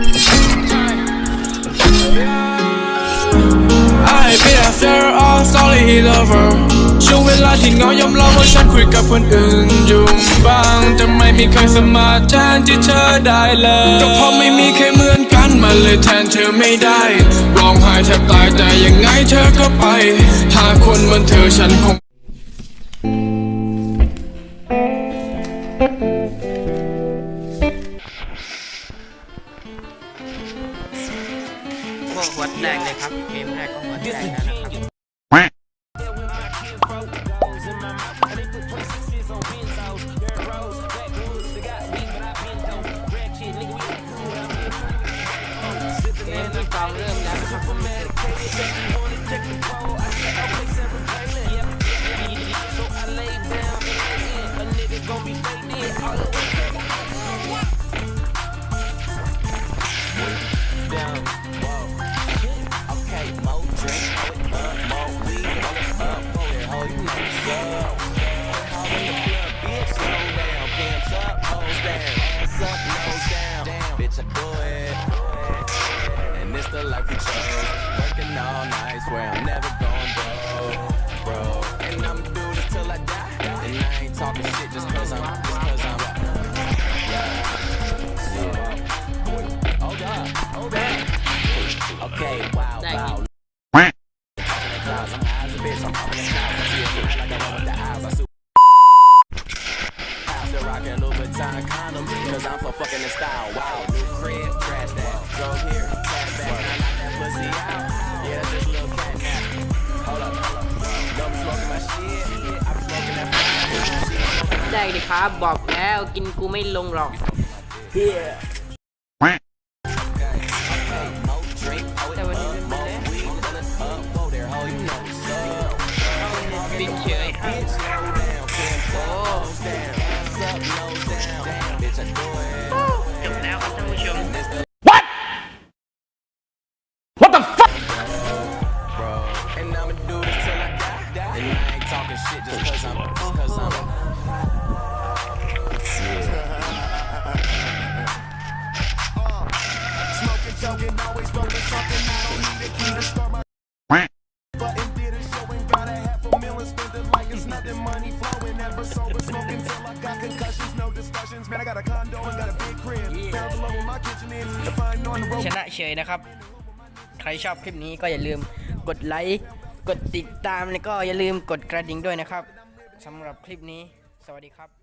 ช่วงเวลาที่เงายอมรับว่าฉันคุยกับคนอื่นอยู่บ้างไม่มีใครสมารแทนที่เธอได้เลย ก็เพราะไม่มีใครเหมือนกันมาเลยแทนเธอไม่ได้ร้องไห้แทบตายแต่ยังไงเธอก็ไปหาคนเหมือนเธอฉันคงเลยครับเกมแรกก็เหมือนแรกแล้วนะครับเกมที่สองเริ่มแล้วนะครับ That's the life we chose. Working all night, where I'm never going broke, bro. And I'ma do this till I die. And I ain't talking shit just cause I'm, just cause I'm. Yeah. Oh God, oh God. Okay, wow, wow. i I'm for fucking style, wow จกดิครับบอกแล้วกินกูไม่ลงหรอกโอ้ชนะเฉยนะครับ ใครชอบคลิปนี้ก็อย่าลืมกดไลค์กดติดตามแล้วก็อย่าลืมกดกระดิ่งด้วยนะครับสำหรับคลิปนี้ สวัสดีครับ